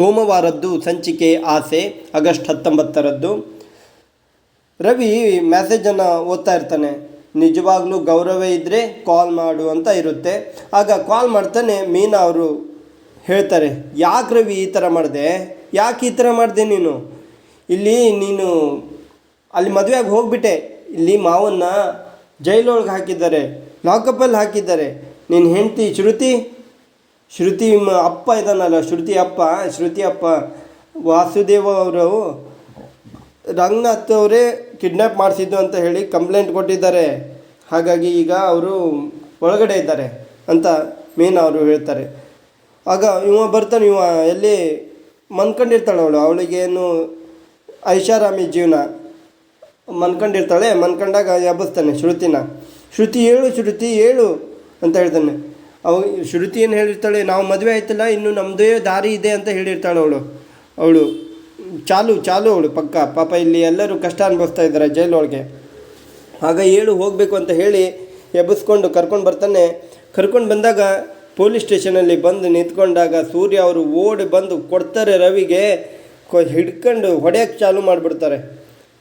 ಸೋಮವಾರದ್ದು ಸಂಚಿಕೆ ಆಸೆ, ಆಗಸ್ಟ್ ಹತ್ತೊಂಬತ್ತರದ್ದು. ರವಿ ಮೆಸೇಜನ್ನು ಓದ್ತಾ ಇರ್ತಾನೆ. ನಿಜವಾಗ್ಲೂ ಗೌರವ ಇದ್ದರೆ ಕಾಲ್ ಮಾಡು ಅಂತ ಇರುತ್ತೆ. ಆಗ ಕಾಲ್ ಮಾಡ್ತಾನೆ ಮೀನಾ ಅವರು ಹೇಳ್ತಾರೆ, ಯಾಕೆ ರವಿ ಈ ಥರ ಮಾಡಿದೆ? ಯಾಕೆ ಈ ಥರ ಮಾಡಿದೆ ನೀನು? ಇಲ್ಲಿ ನೀನು ಅಲ್ಲಿ ಮದುವೆಯಾಗಿ ಹೋಗ್ಬಿಟ್ಟೆ. ಇಲ್ಲಿ ಮಾವನ್ನ ಜೈಲೊಳಗೆ ಹಾಕಿದ್ದಾರೆ ಲಾಕಪ್ಪಲ್ಲಿ ಹಾಕಿದ್ದಾರೆ. ನಿನ್ನ ಹೆಂಡತಿ ಶ್ರುತಿ ಶ್ರುತಿ ಅಪ್ಪ ಇದ್ದಾನಲ್ಲ, ಶ್ರುತಿ ಅಪ್ಪ ಶ್ರುತಿ ಅಪ್ಪ, ವಾಸುದೇವ ಅವರು ರಂಗನಾಥ್ ಅವರೇ ಕಿಡ್ನ್ಯಾಪ್ ಮಾಡಿಸಿದ್ದು ಅಂತ ಹೇಳಿ ಕಂಪ್ಲೇಂಟ್ ಕೊಟ್ಟಿದ್ದಾರೆ. ಹಾಗಾಗಿ ಈಗ ಅವರು ಒಳಗಡೆ ಇದ್ದಾರೆ ಅಂತ ಮೇನ್ ಅವರು ಹೇಳ್ತಾರೆ. ಆಗ ಇವ ಬರ್ತಾನೆ, ಇವ ಎಲ್ಲಿ ಮನ್ಕೊಂಡಿರ್ತಾಳೆ ಅವಳು ಅವಳಿಗೇನು ಐಷಾರಾಮಿ ಜೀವನ. ಮನ್ಕೊಂಡಿರ್ತಾಳೆ ಮನ್ಕೊಂಡಾಗ ಎಬ್ಬಿಸ್ತಾನೆ ಶ್ರುತಿನ. ಶ್ರುತಿ ಹೇಳು ಶ್ರುತಿ ಹೇಳು ಅಂತ ಹೇಳ್ತಾನೆ. ಅವ ಶ್ರುತಿ ಏನು ಹೇಳಿರ್ತಾಳೆ, ನಾವು ಮದುವೆ ಆಯ್ತಲ್ಲ, ಇನ್ನು ನಮ್ಮದೇ ದಾರಿ ಇದೆ ಅಂತ ಹೇಳಿರ್ತಾಳೆ ಅವಳು. ಅವಳು, ಚಾಲು ಚಾಲು ಅವಳು, ಪಕ್ಕ. ಪಾಪ ಇಲ್ಲಿ ಎಲ್ಲರೂ ಕಷ್ಟ ಅನುಭವಿಸ್ತಾ ಇದ್ದಾರೆ ಜೈಲೊಳಗೆ. ಆಗ ಏಳು ಹೋಗಬೇಕು ಅಂತ ಹೇಳಿ ಎಬ್ಬಿಸ್ಕೊಂಡು ಕರ್ಕೊಂಡು ಬರ್ತಾನೆ. ಕರ್ಕೊಂಡು ಬಂದಾಗ ಪೊಲೀಸ್ ಸ್ಟೇಷನಲ್ಲಿ ಬಂದು ನಿಂತ್ಕೊಂಡಾಗ ಸೂರ್ಯ ಅವರು ಓಡಿ ಬಂದು ಕೊಡ್ತಾರೆ ರವಿಗೆ ಹಿಡ್ಕೊಂಡು ಹೊಡೆಯೋಕ್ಕೆ ಚಾಲು ಮಾಡಿಬಿಡ್ತಾರೆ.